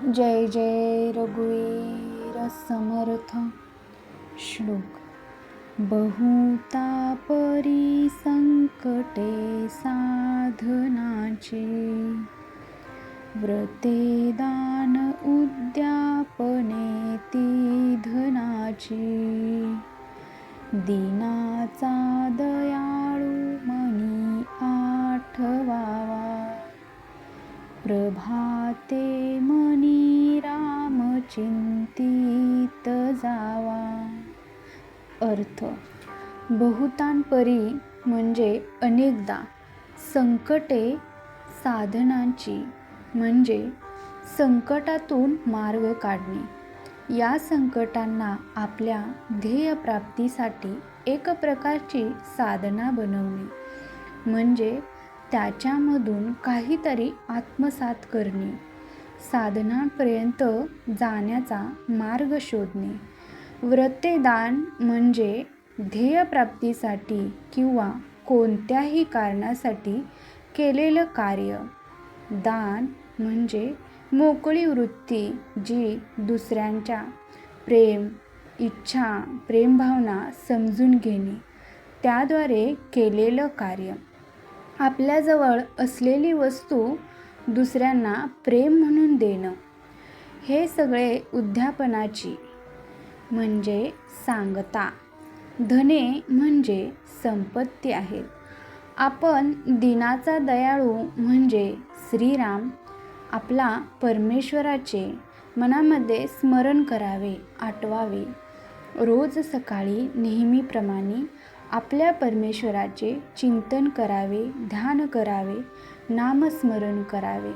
जय जय रघुवीर समर्थ श्लोक. बहुतापरी संकटे साधनाचे व्रते दान उद्यापने ती धनाची दिनाचा प्रभाते मनी राम चिंतित जावा. अर्थ. बहुतांपरी म्हणजे अनेकदा संकटे साधनांची म्हणजे संकटातून मार्ग काढणे. या संकटांना आपल्या ध्येयप्राप्तीसाठी एक प्रकारची साधना बनवणे. म्हणजे त्याच्यामधून काहीतरी आत्मसात करणे. साधनापर्यंत जाण्याचा मार्ग शोधणे. व्रतेदान म्हणजे ध्येयप्राप्तीसाठी किंवा कोणत्याही कारणासाठी केलेलं कार्य. दान म्हणजे मोकळी वृत्ती जी दुसऱ्यांच्या प्रेम इच्छा प्रेमभावना समजून घेणे. त्याद्वारे केलेलं कार्य. आपल्याजवळ असलेली वस्तू दुसऱ्यांना प्रेम म्हणून देणं हे सगळे उद्यापनाची. म्हणजे सांगता. धने म्हणजे संपत्ती आहेत आपण दिनाचा दयाळू म्हणजे श्रीराम आपला परमेश्वराचे मनामध्ये स्मरण करावे आठवावे. रोज सकाळी नेहमीप्रमाणे आपल्या परमेश्वराचे चिंतन करावे ध्यान करावे नामस्मरण करावे.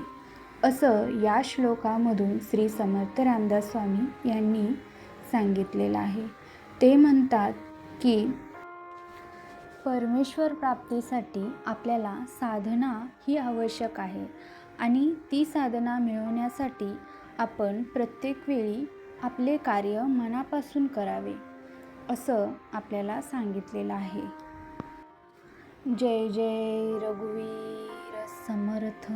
असं या श्लोकामधून श्री समर्थ रामदास स्वामी यांनी सांगितलेलं आहे. ते म्हणतात की परमेश्वर प्राप्तीसाठी आपल्याला साधना ही आवश्यक आहे आणि ती साधना मिळवण्यासाठी आपण प्रत्येक वेळी आपले कार्य मनापासून करावे. असं आपल्याला सांगितलेलं आहे. जय जय रघुवीर समर्थ.